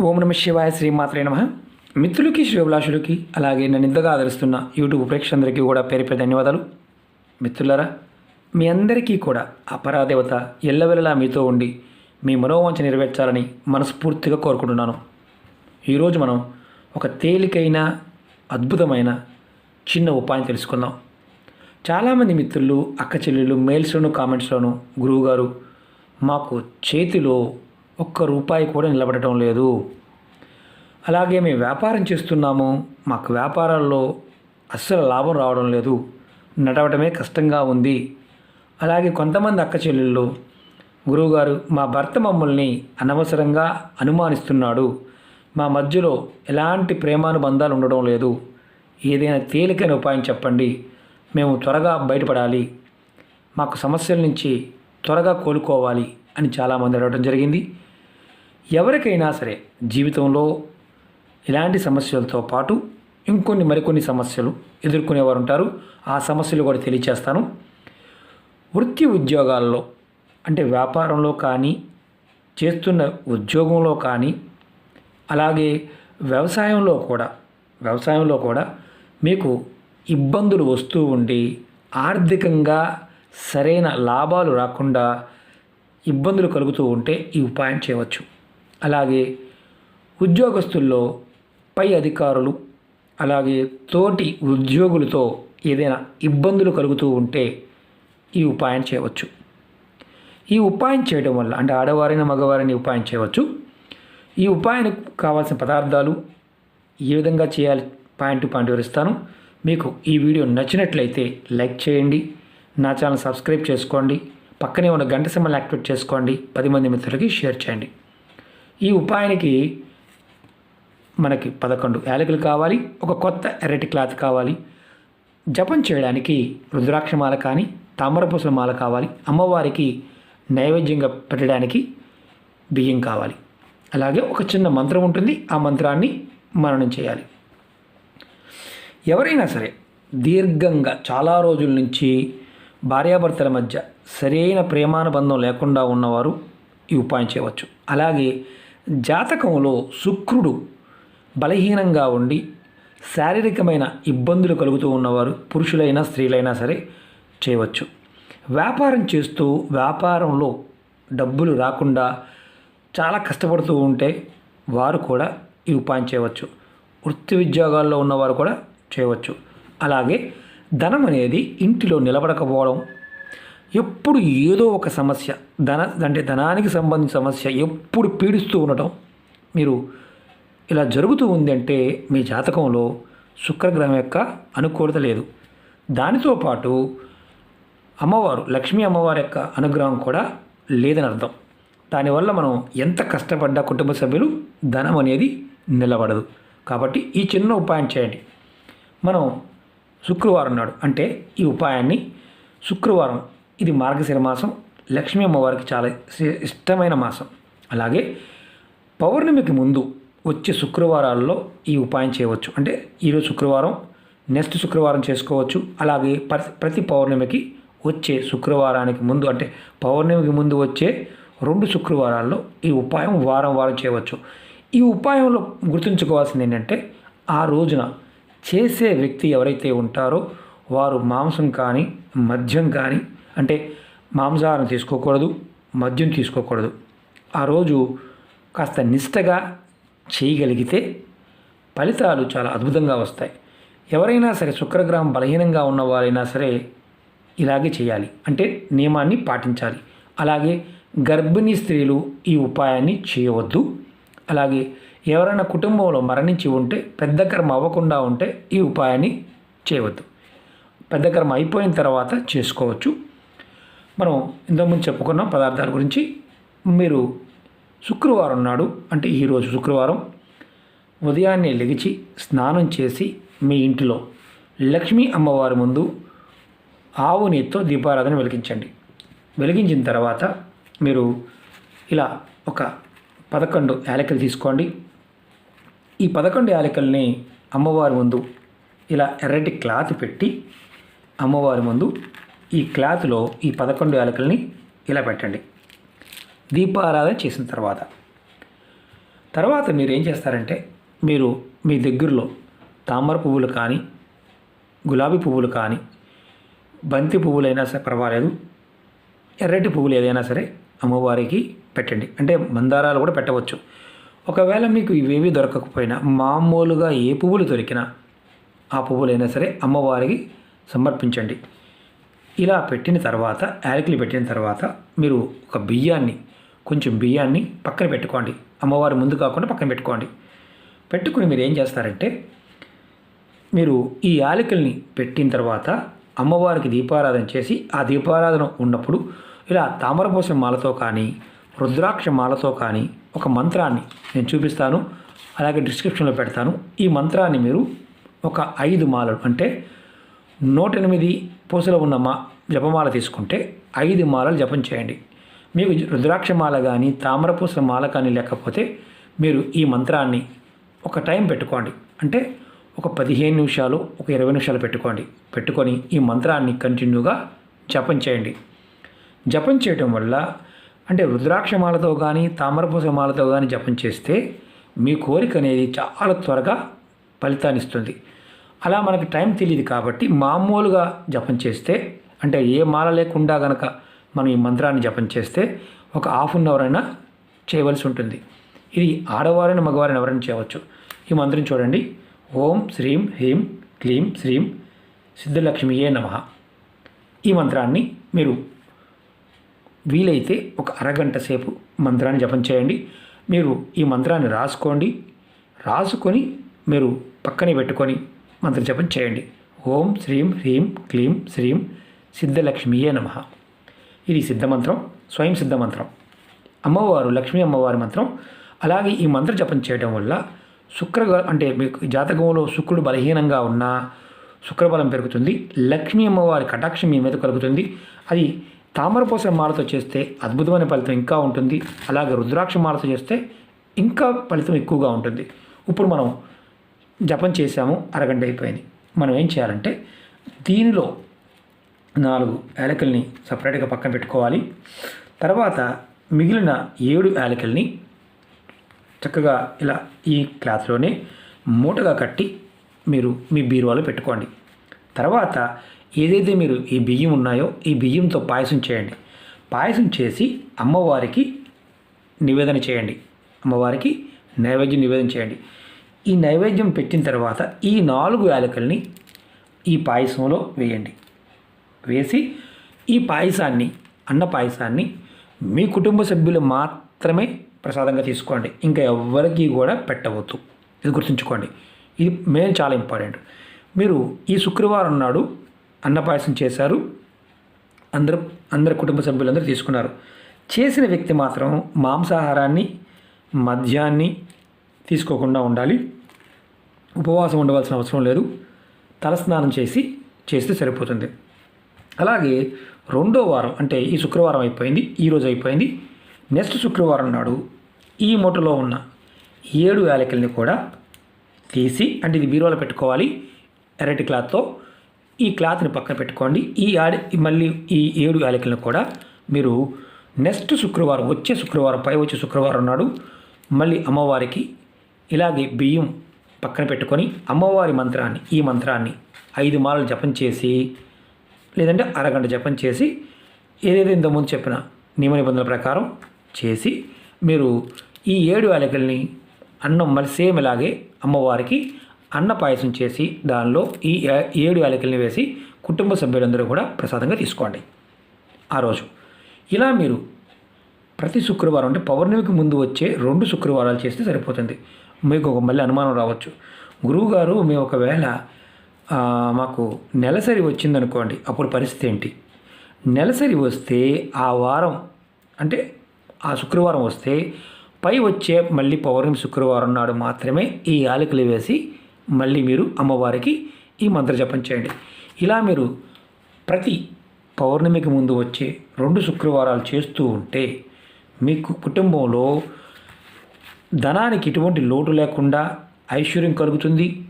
ఓం నమ శివాయ శ్రీమాత్రే నమ. మిత్రులకి శ్రీభిలాషులకి అలాగే నన్ను ఇంతగా ఆదరిస్తున్న యూట్యూబ్ ప్రేక్షకులందరికీ కూడా పేరు పేరు ధన్యవాదాలు. మిత్రులారా మీ అందరికీ కూడా అపరాదేవత ఎల్లవెల్లలా మీతో ఉండి మీ మనోవాంఛ నెరవేర్చాలని మనస్ఫూర్తిగా కోరుకుంటున్నాను. ఈరోజు మనం ఒక తేలికైన అద్భుతమైన చిన్న ఉపాయం తెలుసుకుందాం. చాలామంది మిత్రులు అక్క చెల్లెళ్ళు మెయిల్స్లోను కామెంట్స్లోను గురువుగారు మాకు చేతిలో ఒక్క రూపాయి కూడా నిలబడటం లేదు. అలాగే మేము వ్యాపారం చేస్తున్నాము. మాకు వ్యాపారాల్లో అస్సలు లాభం రావడం లేదు. నడవటమే కష్టంగా ఉంది. అలాగే కొంతమంది అక్క చెల్లెళ్ళు గురువుగారు మా భర్త మమ్మల్ని అనవసరంగా అనుమానిస్తున్నాడు. మా మధ్యలో ఎలాంటి ప్రేమానుబంధాలు ఉండడం లేదు. ఏదైనా తేలికైన ఉపాయం చెప్పండి. మేము త్వరగా బయటపడాలి. మాకు సమస్యల నుంచి త్వరగా కోలుకోవాలి అని చాలామంది అడగడం జరిగింది. ఎవరికైనా సరే జీవితంలో ఇలాంటి సమస్యలతో పాటు ఇంకొన్ని మరికొన్ని సమస్యలు ఎదుర్కొనేవారు ఉంటారు ఆ సమస్యలు కూడా తెలియచేస్తాను. వృత్తి ఉద్యోగాల్లో అంటే వ్యాపారంలో కానీ చేస్తున్న ఉద్యోగంలో కానీ అలాగే వ్యవసాయంలో కూడా వ్యవసాయంలో కూడా మీకు ఇబ్బందులు వస్తూ ఉండి ఆర్థికంగా సరైన లాభాలు రాకుండా ఇబ్బందులు కలుగుతూ ఉంటే ఈ ఉపాయం చేయవచ్చు. అలాగే ఉద్యోగస్తుల్లో పై అధికారులు అలాగే తోటి ఉద్యోగులతో ఏదైనా ఇబ్బందులు కలుగుతూ ఉంటే ఈ ఉపాయం చేయవచ్చు. ఈ ఉపాయం చేయడం వల్ల అంటే ఆడవారైన మగవారిని ఉపాయం చేయవచ్చు. ఈ ఉపాయానికి కావాల్సిన పదార్థాలు ఏ విధంగా చేయాలి పాయింట్ టు పాయింట్ వివరిస్తాను. మీకు ఈ వీడియో నచ్చినట్లయితే లైక్ చేయండి నా ఛానల్ సబ్స్క్రైబ్ చేసుకోండి పక్కనే ఉన్న గంట సింబల్ యాక్టివేట్ చేసుకోండి పది మంది మిత్రులకి షేర్ చేయండి. ఈ ఉపాయానికి మనకి పదకొండు యాలకులు కావాలి ఒక కొత్త ఎర్రటి క్లాత్ కావాలి. జపం చేయడానికి రుద్రాక్షమాల కానీ తామరపూసల మాల కావాలి. అమ్మవారికి నైవేద్యంగా పెట్టడానికి బియ్యం కావాలి. అలాగే ఒక చిన్న మంత్రం ఉంటుంది ఆ మంత్రాన్ని మననం చేయాలి. ఎవరైనా సరే దీర్ఘంగా చాలా రోజుల నుంచి భార్యాభర్తల మధ్య సరైన ప్రేమానుబంధం లేకుండా ఉన్నవారు ఈ ఉపాయం చేయవచ్చు. అలాగే జాతకంలో శుక్రుడు బలహీనంగా ఉండి శారీరకమైన ఇబ్బందులు కలుగుతూ ఉన్నవారు పురుషులైనా స్త్రీలైనా సరే చేయవచ్చు. వ్యాపారం చేస్తూ వ్యాపారంలో డబ్బులు రాకుండా చాలా కష్టపడుతూ ఉంటే వారు కూడా ఈ ఉపాయం చేయవచ్చు. వృత్తి ఉద్యోగాల్లో ఉన్నవారు కూడా చేయవచ్చు. అలాగే ధనం అనేది ఇంటిలో నిలబడకపోవడం ఎప్పుడు ఏదో ఒక సమస్య ధన అంటే ధనానికి సంబంధించిన సమస్య ఎప్పుడు పీడిస్తూ ఉండటం మీరు ఇలా జరుగుతూ ఉంది అంటే మీ జాతకంలో శుక్రగ్రహం యొక్క అనుకూలత లేదు. దానితో పాటు అమ్మవారు లక్ష్మీ అమ్మవారి యొక్క అనుగ్రహం కూడా లేదని అర్థం. దానివల్ల మనం ఎంత కష్టపడ్డా కుటుంబ సభ్యులు ధనం అనేది నిలబడదు. కాబట్టి ఈ చిన్న ఉపాయం చేయండి. మనం శుక్రవారం నాడు అంటే ఈ ఉపాయాన్ని శుక్రవారం ఇది మార్గశిర మాసం. లక్ష్మీ అమ్మవారికి చాలా ఇష్టమైన మాసం. అలాగే పౌర్ణమికి ముందు వచ్చే శుక్రవారాల్లో ఈ ఉపాయం చేయవచ్చు. అంటే ఈరోజు శుక్రవారం నెక్స్ట్ శుక్రవారం చేసుకోవచ్చు. అలాగే ప్రతి పౌర్ణమికి వచ్చే శుక్రవారానికి ముందు అంటే పౌర్ణమికి ముందు వచ్చే రెండు శుక్రవారాల్లో ఈ ఉపాయం వారం వారం చేయవచ్చు. ఈ ఉపాయంలో గుర్తుంచుకోవాల్సింది ఏంటంటే ఆ రోజున చేసే వ్యక్తి ఎవరైతే ఉంటారో వారు మాంసం కానీ మద్యం కానీ అంటే మాంసాహారం తీసుకోకూడదు మద్యం తీసుకోకూడదు. ఆ రోజు కాస్త నిష్టగా చేయగలిగితే ఫలితాలు చాలా అద్భుతంగా వస్తాయి. ఎవరైనా సరే శుక్రగ్రహం బలహీనంగా ఉన్నవారైనా సరే ఇలాగే చేయాలి. అంటే నియమాన్ని పాటించాలి. అలాగే గర్భిణీ స్త్రీలు ఈ ఉపాయాన్ని చేయవద్దు. అలాగే ఎవరైనా కుటుంబంలో మరణించి ఉంటే పెద్ద కర్మ అవ్వకుండా ఉంటే ఈ ఉపాయాన్ని చేయవద్దు. పెద్ద కర్మ అయిపోయిన తర్వాత చేసుకోవచ్చు. మనం ఇంతకుముందు చెప్పుకున్న పదార్థాల గురించి. మీరు శుక్రవారం నాడు అంటే ఈరోజు శుక్రవారం ఉదయాన్నే లెగిచి స్నానం చేసి మీ ఇంటిలో లక్ష్మీ అమ్మవారి ముందు ఆవు నెయ్యితో దీపారాధన వెలిగించండి. వెలిగించిన తర్వాత మీరు ఇలా ఒక పదకొండు యాలకలు తీసుకోండి. ఈ పదకొండు యాలకల్ని అమ్మవారి ముందు ఇలా ఎర్రటి క్లాత్ పెట్టి అమ్మవారి ముందు ఈ క్లాత్లో ఈ పదకొండు యాలకుల్ని ఇలా పెట్టండి. దీపారాధన చేసిన తర్వాత. తర్వాత మీరు ఏం చేస్తారంటే మీరు మీ దగ్గరలో తామర పువ్వులు కానీ గులాబీ పువ్వులు కానీ బంతి పువ్వులైనా సరే పర్వాలేదు ఎర్రటి పువ్వులు ఏదైనా సరే అమ్మవారికి పెట్టండి. అంటే మందారాలు కూడా పెట్టవచ్చు. ఒకవేళ మీకు ఇవేవి దొరకకపోయినా మామూలుగా ఏ పువ్వులు దొరికినా ఆ పువ్వులైనా సరే అమ్మవారికి సమర్పించండి. ఇలా పెట్టిన తర్వాత యాలకులు పెట్టిన తర్వాత మీరు ఒక బియ్యాన్ని కొంచెం బియ్యాన్ని పక్కన పెట్టుకోండి. అమ్మవారి ముందు కాకుండా పక్కన పెట్టుకోండి. పెట్టుకుని మీరు ఏం చేస్తారంటే మీరు ఈ యాలకుల్ని పెట్టిన తర్వాత అమ్మవారికి దీపారాధన చేసి ఆ దీపారాధన ఉన్నప్పుడు ఇలా తామరపోస మాలతో కానీ రుద్రాక్ష మాలతో కానీ ఒక మంత్రాన్ని నేను చూపిస్తాను. అలాగే డిస్క్రిప్షన్లో పెడతాను. ఈ మంత్రాన్ని మీరు ఒక ఐదు మాలలు అంటే నూట ఎనిమిది పూసలు ఉన్న మా జపమాల తీసుకుంటే ఐదు మాలలు జపం చేయండి. మీకు రుద్రాక్ష మాల కానీ తామరపూసల మాల కానీ లేకపోతే మీరు ఈ మంత్రాన్ని ఒక టైం పెట్టుకోండి. అంటే ఒక పదిహేను నిమిషాలు ఒక ఇరవై నిమిషాలు పెట్టుకోండి. పెట్టుకొని ఈ మంత్రాన్ని కంటిన్యూగా జపం చేయండి. జపం చేయటం వల్ల అంటే రుద్రాక్షమాలతో కానీ తామరపూస మాలతో కానీ జపం చేస్తే మీ కోరిక అనేది చాలా త్వరగా ఫలితాన్ని ఇస్తుంది. అలా మనకి టైం తెలియదు కాబట్టి మామూలుగా జపం చేస్తే అంటే ఏ మాల లేకుండా గనక మనం ఈ మంత్రాన్ని జపం చేస్తే ఒక హాఫ్ అన్ అవర్ అయినా చేయవలసి ఉంటుంది. ఇది ఆడవారైన మగవారిని ఎవరైనా చేయవచ్చు. ఈ మంత్రం చూడండి. ఓం శ్రీం హ్రీం క్లీం శ్రీం సిద్ధలక్ష్మియే నమ. ఈ మంత్రాన్ని మీరు వీలైతే ఒక అరగంట సేపు మంత్రాన్ని జపం చేయండి. మీరు ఈ మంత్రాన్ని రాసుకోండి. రాసుకొని మీరు పక్కనే పెట్టుకొని మంత్ర జపం చేయండి. ఓం శ్రీం హ్రీం క్లీం శ్రీం సిద్ధలక్ష్మియే నమ. ఇది సిద్ధమంత్రం స్వయం సిద్ధమంత్రం అమ్మవారు లక్ష్మీ అమ్మవారి మంత్రం. అలాగే ఈ మంత్ర జపం చేయడం వల్ల శుక్ర అంటే మీకు జాతకంలో శుక్రుడు బలహీనంగా ఉన్నా శుక్రబలం పెరుగుతుంది. లక్ష్మీ అమ్మవారి కటాక్షం మీ మీద కలుగుతుంది. అది తామరపోసల మాలతో చేస్తే అద్భుతమైన ఫలితం ఇంకా ఉంటుంది. అలాగే రుద్రాక్ష మాలతో చేస్తే ఇంకా ఫలితం ఎక్కువగా ఉంటుంది. ఇప్పుడు మనం జపం చేసాము అరగంట అయిపోయింది. మనం ఏం చేయాలంటే దీనిలో నాలుగు ఏలకల్ని సపరేట్గా పక్కన పెట్టుకోవాలి. తర్వాత మిగిలిన ఏడు యాలకల్ని చక్కగా ఇలా ఈ క్లాత్లోనే మూటగా కట్టి మీరు మీ బీరువాలో పెట్టుకోండి. తర్వాత ఏదైతే మీరు ఈ బియ్యం ఉన్నాయో ఈ బియ్యంతో పాయసం చేయండి. పాయసం చేసి అమ్మవారికి నివేదన చేయండి. అమ్మవారికి నైవేద్యం నివేదన చేయండి. ఈ నైవేద్యం పెట్టిన తర్వాత ఈ నాలుగు యాలకల్ని ఈ పాయసంలో వేయండి. వేసి ఈ పాయసాన్ని అన్న పాయసాన్ని మీ కుటుంబ సభ్యులు మాత్రమే ప్రసాదంగా తీసుకోండి. ఇంకా ఎవరికి కూడా పెట్టవద్దు. ఇది గుర్తుంచుకోండి. ఇది మెయిన్ చాలా ఇంపార్టెంట్. మీరు ఈ శుక్రవారం నాడు అన్నపాయసం చేశారు. అందరూ అందరి కుటుంబ సభ్యులందరూ తీసుకున్నారు. చేసిన వ్యక్తి మాత్రం మాంసాహారాన్ని మద్యాన్ని తీసుకోకుండా ఉండాలి. ఉపవాసం ఉండవలసిన అవసరం లేదు. తలస్నానం చేసి చేస్తే సరిపోతుంది. అలాగే రెండో వారం అంటే ఈ శుక్రవారం అయిపోయింది ఈరోజు అయిపోయింది. నెక్స్ట్ శుక్రవారం నాడు ఈ మూటలో ఉన్న ఏడు యాలకుల్ని కూడా తీసి అంటే ఇది బీరువాలో పెట్టుకోవాలి ఎర్రటి క్లాత్తో. ఈ క్లాత్ని పక్కన పెట్టుకోండి. ఈ ఆడి మళ్ళీ ఈ ఏడు యాలకులను కూడా మీరు నెక్స్ట్ శుక్రవారం వచ్చే శుక్రవారం పై వచ్చే శుక్రవారం నాడు మళ్ళీ అమ్మవారికి ఇలాగే బియ్యం పక్కన పెట్టుకొని అమ్మవారి మంత్రాన్ని ఈ మంత్రాన్ని ఐదు మాలలు జపం చేసి లేదంటే అరగంట జపం చేసి ఏదైతే ఇంతకుముందు చెప్పిన నియమ నిబంధనల ప్రకారం చేసి మీరు ఈ ఏడు యాలకుల్ని అన్నం మళ్ళీ సేమ్ ఇలాగే అమ్మవారికి అన్న పాయసం చేసి దానిలో ఈ ఏడు యాలకల్ని వేసి కుటుంబ సభ్యులందరూ కూడా ప్రసాదంగా తీసుకోండి. ఆ రోజు. ఇలా మీరు ప్రతి శుక్రవారం అంటే పౌర్ణమికి ముందు వచ్చే రెండు శుక్రవారాలు చేస్తే సరిపోతుంది. మీకు ఒక మళ్ళీ అనుమానం రావచ్చు. గురువుగారు మేము ఒకవేళ మాకు నెలసరి వచ్చిందనుకోండి అప్పుడు పరిస్థితి ఏంటి? నెలసరి వస్తే ఆ వారం అంటే ఆ శుక్రవారం వస్తే పై వచ్చే మళ్ళీ పౌర్ణమి శుక్రవారం నాడు మాత్రమే ఈ ఆలకలు వేసి మళ్ళీ మీరు అమ్మవారికి ఈ మంత్ర జపం చేయండి. ఇలా మీరు ప్రతి పౌర్ణమికి ముందు వచ్చే రెండు శుక్రవారాలు చేస్తూ ఉంటే మీకు కుటుంబంలో ధనానికి ఎటువంటి లోటు లేకుండా ఐశ్వర్యం కలుగుతుంది.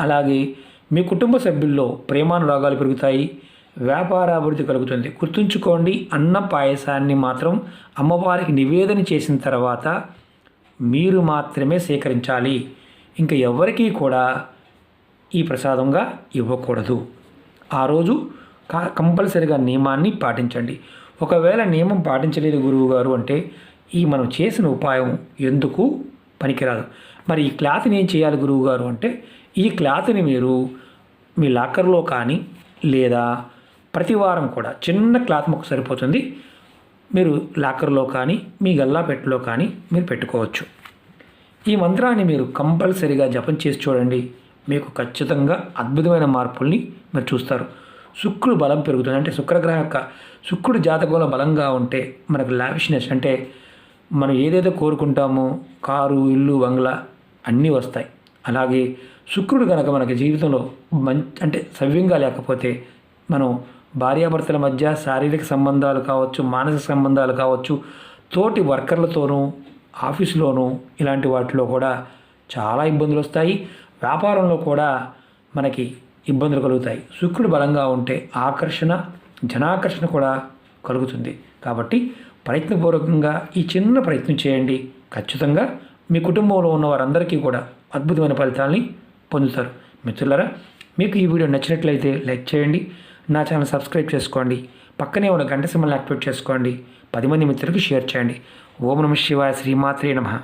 అలాగే మీ కుటుంబ సభ్యుల్లో ప్రేమానురాగాలు పెరుగుతాయి. వ్యాపార అభివృద్ధి కలుగుతుంది. గుర్తుంచుకోండి అన్న పాయసాన్ని మాత్రం అమ్మవారికి నివేదన చేసిన తర్వాత మీరు మాత్రమే సేకరించాలి. ఇంకా ఎవరికీ కూడా ఈ ప్రసాదంగా ఇవ్వకూడదు. ఆ రోజు కంపల్సరిగా నియమాన్ని పాటించండి. ఒకవేళ నియమం పాటించలేదు గురువు గారు అంటే ఈ మనం చేసిన ఉపాయం ఎందుకు పనికిరాదు? మరి ఈ క్లాత్ని ఏం చేయాలి గురువు గారు అంటే ఈ క్లాత్ని మీరు మీ లాకర్లో కానీ లేదా ప్రతి వారం కూడా చిన్న క్లాత్ మొక్క సరిపోతుంది. మీరు లాకర్లో కానీ మీ గల్లా పెట్టెలో కానీ మీరు పెట్టుకోవచ్చు. ఈ మంత్రాన్ని మీరు కంపల్సరీగా జపం చేసి చూడండి. మీకు ఖచ్చితంగా అద్భుతమైన మార్పుల్ని మీరు చూస్తారు. శుక్రుడు బలం పెరుగుతుంది. అంటే శుక్రగ్రహం యొక్క శుక్రుడు జాతకంలో బలంగా ఉంటే మనకు లావిష్నెస్ అంటే మనం ఏదైతే కోరుకుంటామో కారు ఇల్లు బంగ్లా అన్నీ వస్తాయి. అలాగే శుక్రుడు కనుక మనకి జీవితంలో మం అంటే సవ్యంగా లేకపోతే మనం భార్యాభర్తల మధ్య శారీరక సంబంధాలు కావచ్చు మానసిక సంబంధాలు కావచ్చు తోటి వర్కర్లతోనూ ఆఫీసులోనూ ఇలాంటి వాటిలో కూడా చాలా ఇబ్బందులు వస్తాయి. వ్యాపారంలో కూడా మనకి ఇబ్బందులు కలుగుతాయి. శుక్రుడు బలంగా ఉంటే ఆకర్షణ జనాకర్షణ కూడా కలుగుతుంది. కాబట్టి ప్రయత్నపూర్వకంగా ఈ చిన్న ప్రయత్నం చేయండి. ఖచ్చితంగా మీ కుటుంబంలో ఉన్న వారందరికీ కూడా అద్భుతమైన ఫలితాలని పొందుతారు. మిత్రులారా మీకు ఈ వీడియో నచ్చినట్లయితే లైక్ చేయండి. నా ఛానల్ సబ్స్క్రైబ్ చేసుకోండి. పక్కనే ఉన్న గంట సింబల్ని యాక్టివేట్ చేసుకోండి. పది మంది మిత్రులకు షేర్ చేయండి. ఓం నమ శివాయ శ్రీమాత్రే నమః.